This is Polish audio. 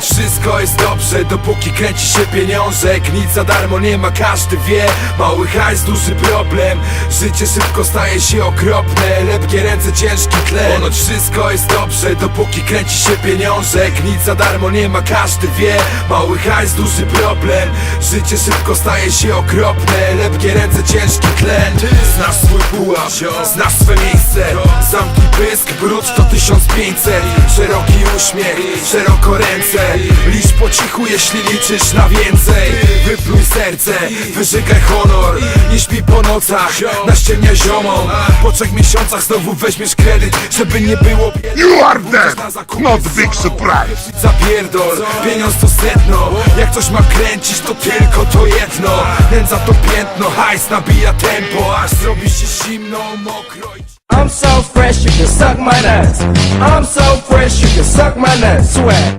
wszystko jest dobrze Dopóki kręci się pieniążek Nic za darmo nie ma, każdy wie. Mały hajs, duży problem. Życie szybko staje się okropne. Lepkie ręce, ciężki tlen Ponoć wszystko jest dobrze Dopóki kręci się pieniążek Nic za darmo nie ma, każdy wie. Mały hajs, duży problem. Życie szybko staje się okropne. Lepkie ręce, ciężki tlen Znasz swój pułap, znasz swe miejsce. Zamknij pysk, brud to 1500 Szeroki uśmiech, szeroko ręce. Licz po cichu, jeśli liczysz na więcej. Wypluj serce, wyżygaj honor. Nie śpi po nocach, naściemnia ziomą Po trzech miesiącach znowu weźmiesz kredyt Żeby nie było You are dead. na Not big surprise. Zapierdol, pieniądz to sedno. Jak coś ma kręcić to tylko to jedno. Nędza to piętno, hajs nabija tempo. Aż zrobi się zimno, mokro i... I'm so fresh, you can suck my nuts. I'm so fresh, you can suck my nuts. Swag.